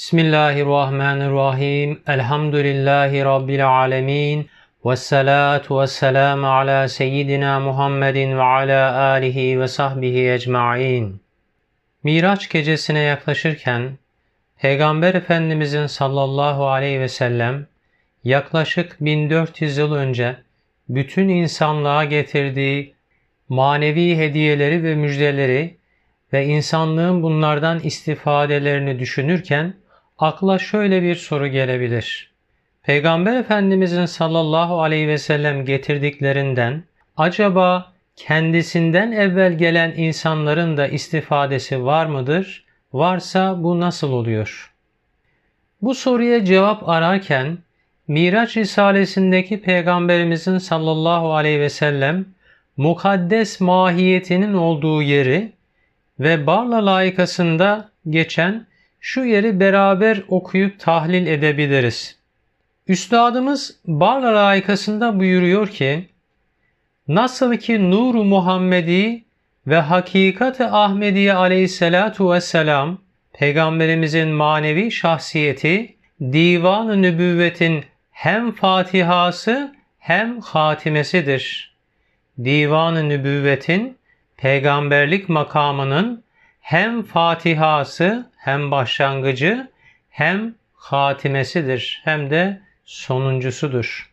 Bismillahirrahmanirrahim. Elhamdülillahi Rabbil alemin. Ve salatu ve selamu ala seyyidina Muhammedin ve ala alihi ve sahbihi ecma'in. Miraç gecesine yaklaşırken Peygamber Efendimizin sallallahu aleyhi ve sellem yaklaşık 1400 yıl önce bütün insanlığa getirdiği manevi hediyeleri ve müjdeleri ve insanlığın bunlardan istifadelerini düşünürken akla şöyle bir soru gelebilir. Peygamber Efendimizin sallallahu aleyhi ve sellem getirdiklerinden acaba kendisinden evvel gelen insanların da istifadesi var mıdır? Varsa bu nasıl oluyor? Bu soruya cevap ararken Miraç Risalesindeki Peygamberimizin sallallahu aleyhi ve sellem mukaddes mahiyetinin olduğu yeri ve Barla layıkasında geçen şu yeri beraber okuyup tahlil edebiliriz. Üstadımız Barla layıkasında buyuruyor ki, Nasıl ki Nur-u Muhammedi ve Hakikat-ı Ahmediye aleyhissalatu vesselam Peygamberimizin manevi şahsiyeti divan-ı nübüvvetin hem fatihası hem hatimesidir. Divan-ı nübüvvetin peygamberlik makamının hem fatihası hem başlangıcı hem hatimesidir hem de sonuncusudur.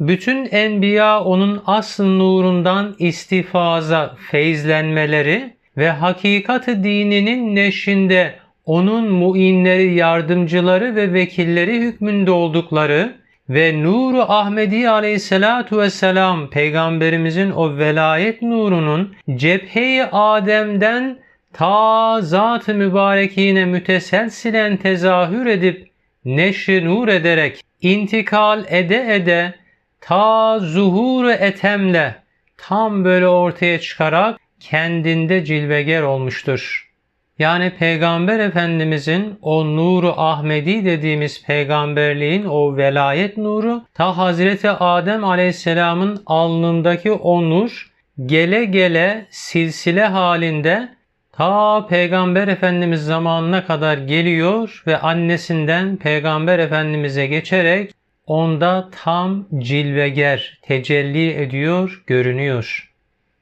Bütün enbiya onun asl nurundan istifaza, feyzlenmeleri ve hakikati dininin neşinde onun muinleri, yardımcıları ve vekilleri hükmünde oldukları ve nuru Ahmedi aleyhissalatu vesselam peygamberimizin o velayet nurunun cephe-i Adem'den ta zat-ı mübarekine müteselsilen tezahür edip neşri nur ederek intikal ede ede ta zuhur etemle tam böyle ortaya çıkarak kendinde cilveger olmuştur. Yani Peygamber Efendimizin o nuru Ahmedi dediğimiz peygamberliğin o velayet nuru ta Hazreti Adem Aleyhisselam'ın alnındaki o nur gele gele silsile halinde ta Peygamber Efendimiz zamanına kadar geliyor ve annesinden Peygamber Efendimiz'e geçerek onda tam cilveger, tecelli ediyor, görünüyor.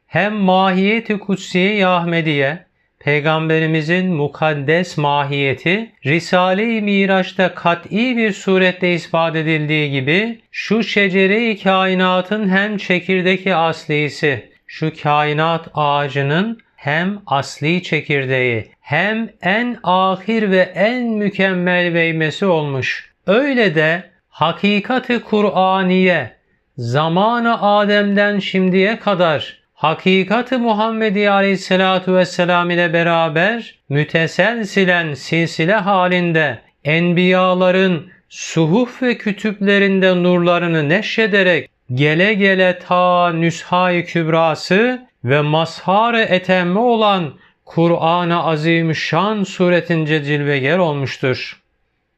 Hem mahiyeti kutsiye Ahmediye, Peygamberimizin mukaddes mahiyeti Risale-i Miraç'ta kat'i bir surette ispat edildiği gibi şu şecere-i kainatın hem çekirdeki aslisi, şu kainat ağacının hem asli çekirdeği hem en ahir ve en mükemmel veymesi olmuş. Öyle de hakikati Kur'aniye zamanı Adem'den şimdiye kadar hakikati Muhammedi Aleyhisselatu Vesselam ile beraber müteselsilen silsile halinde enbiyaların suhuf ve kütüplerinde nurlarını neşrederek gele gele ta nüshai kübrası ve mazhar-ı etemme olan Kur'an-ı Azimüşşan suretince cilveger olmuştur.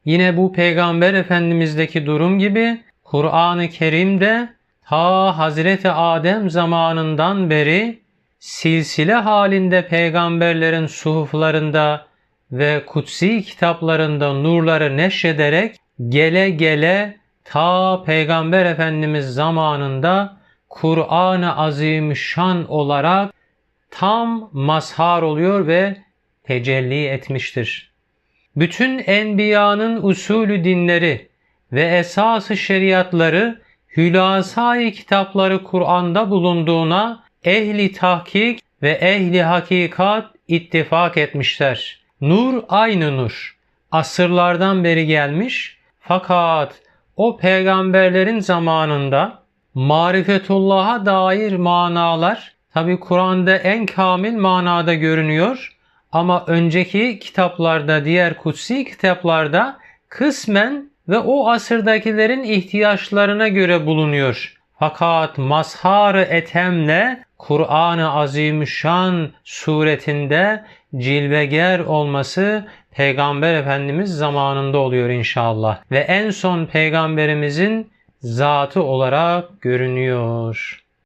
Yine bu Peygamber Efendimiz'deki durum gibi Kur'an-ı Kerim'de ta Hazreti Adem zamanından beri silsile halinde peygamberlerin suhuflarında ve kutsi kitaplarında nurları neşrederek gele gele ta Peygamber Efendimiz zamanında Kur'an-ı Azimüşşan olarak tam mazhar oluyor ve tecelli etmiştir. Bütün enbiyanın usulü dinleri ve esası şeriatları hülasai kitapları Kur'an'da bulunduğuna ehli tahkik ve ehli hakikat ittifak etmişler. Nur aynı nur. Asırlardan beri gelmiş fakat o peygamberlerin zamanında marifetullah'a dair manalar tabi Kur'an'da en kamil manada görünüyor ama önceki kitaplarda diğer kutsi kitaplarda kısmen ve o asırdakilerin ihtiyaçlarına göre bulunuyor. Fakat mazhar etemle Kur'an-ı Azimüşşan suretinde cilveger olması Peygamber Efendimiz zamanında oluyor inşallah. Ve en son peygamberimizin zatı olarak görünüyor.